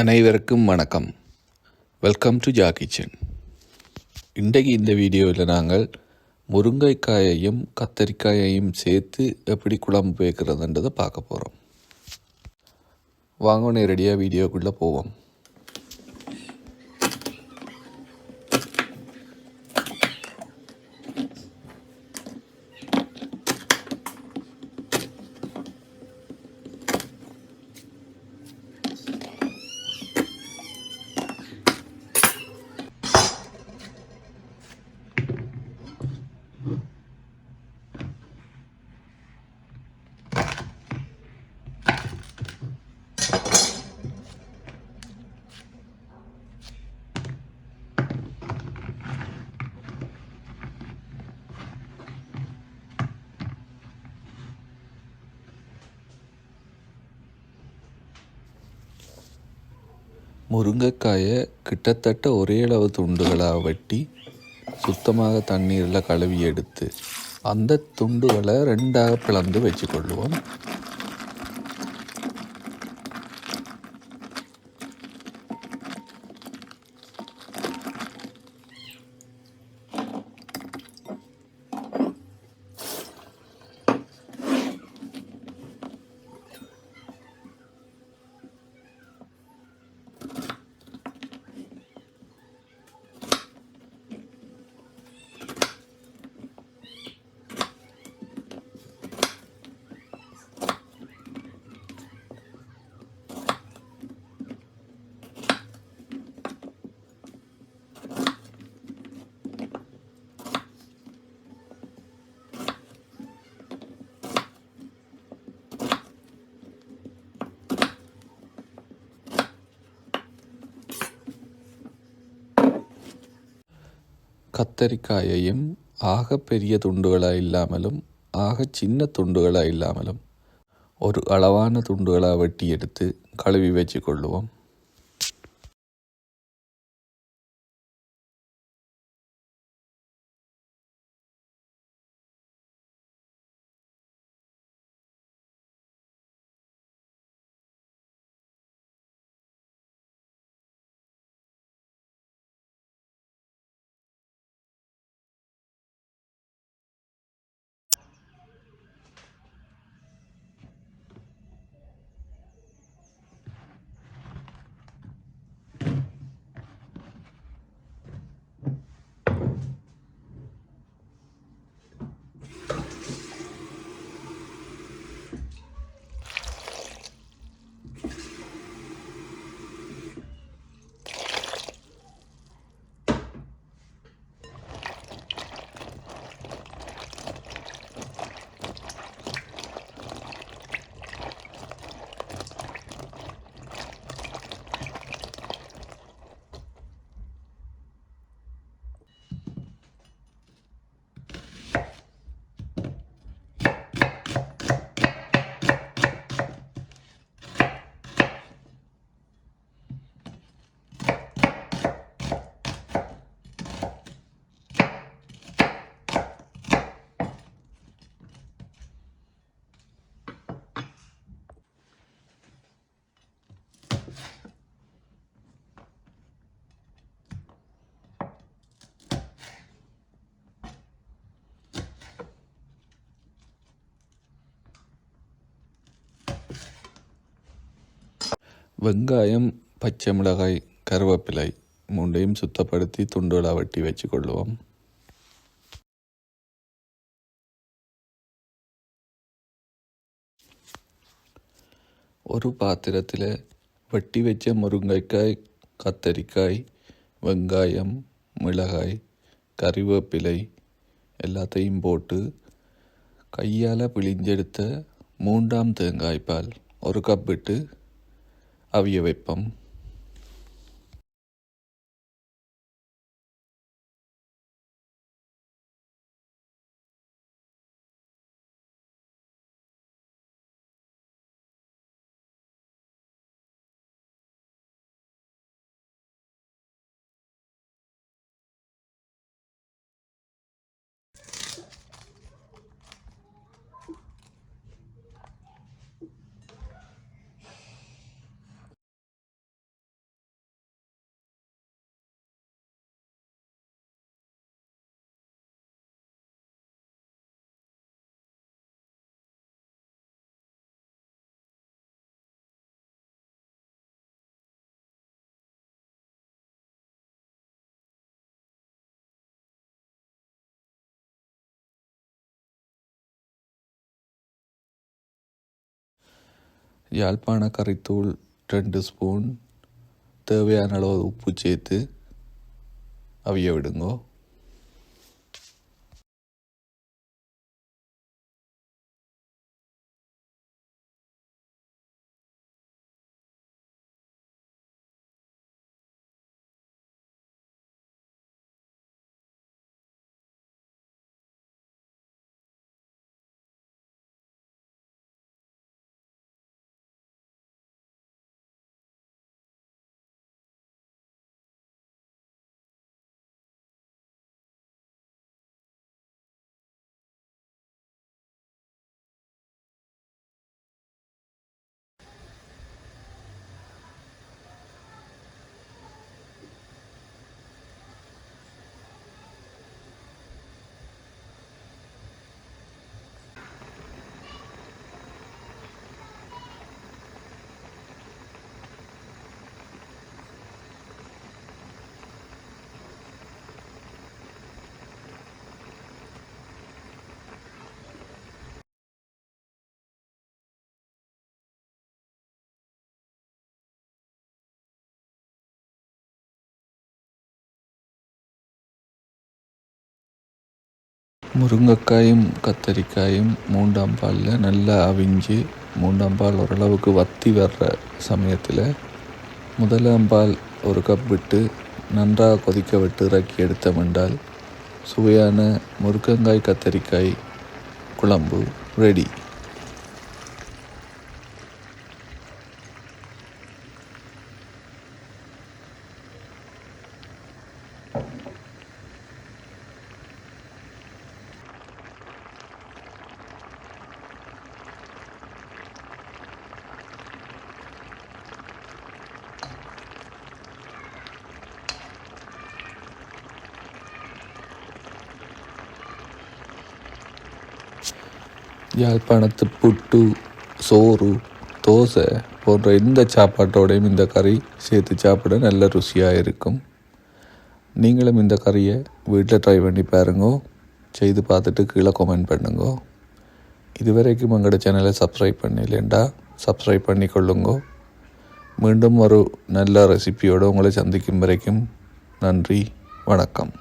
அனைவருக்கும் வணக்கம். Welcome to Jha kitchen இன்றைக்கு இந்த வீடியோவில் நாங்கள் முருங்கைக்காயையும் கத்தரிக்காயையும் சேர்த்து எப்படி குழம்பு வைக்கிறதுன்றதை பார்க்க போகிறோம் வாங்க நேரடியாக வீடியோக்குள்ளே போவோம். முருங்கைக்காயை கிட்டத்தட்ட ஒரே அளவு துண்டுகளாக வெட்டி சுத்தமாக தண்ணீரில் கழுவி எடுத்து அந்த துண்டுகளை ரெண்டாக பிளந்து வச்சுக்கொள்வோம். கத்தரிக்காயையும் ஆக பெரிய துண்டுகளாக இல்லாமலும் ஆக சின்ன துண்டுகளாக இல்லாமலும் ஒரு அளவான துண்டுகளாக வெட்டி எடுத்து கழுவி வச்சு கொள்ளுவோம் வெங்காயம் பச்சை மிளகாய் கருவேப்பிலை மூண்டையும் சுத்தப்படுத்தி துண்டுகளாக வெட்டி வச்சு கொள்ளுவோம் ஒரு பாத்திரத்தில் வெட்டி வச்ச முருங்கைக்காய் கத்தரிக்காய் வெங்காயம் மிளகாய் கறிவேப்பிலை எல்லாத்தையும் போட்டு கையால் பிழிஞ்செடுத்த மூன்றாம் தேங்காய்ப்பால் ஒரு கப் விட்டு அவிய வைப்போம் யாழ்ப்பாண கறித்தூள் ரெண்டு ஸ்பூன் தேவையான அளவு உப்பு சேர்த்து அவிய விடுங்கோ. முருங்கைக்காயும் கத்தரிக்காயும் மூன்றாம் பாலில் நல்லா அவிஞ்சு மூன்றாம் பால் ஓரளவுக்கு வத்தி வர்ற சமயத்தில் முதலாம் பால் ஒரு கப் விட்டு நன்றாக கொதிக்க விட்டு இறக்கி எடுத்தமென்றால் சுவையான முருங்கங்காய் கத்தரிக்காய் குழம்பு ரெடி யாழ்ப்பாணத்து புட்டு சோறு தோசை போன்ற எந்த சாப்பாட்டோடையும் இந்த கறி சேர்த்து சாப்பிட நல்ல ருசியாக இருக்கும். நீங்களும் இந்த கறியை வீட்டில் ட்ரை பண்ணி பாருங்கோ. செய்து பார்த்துட்டு கீழே கமெண்ட் பண்ணுங்கோ. இதுவரைக்கும் எங்களோட சேனலை சப்ஸ்கிரைப் பண்ணிலேண்டா சப்ஸ்கிரைப் பண்ணி கொள்ளுங்கோ. மீண்டும் ஒரு நல்ல ரெசிப்பியோடு உங்களை சந்திக்கும் வரைக்கும் நன்றி வணக்கம்.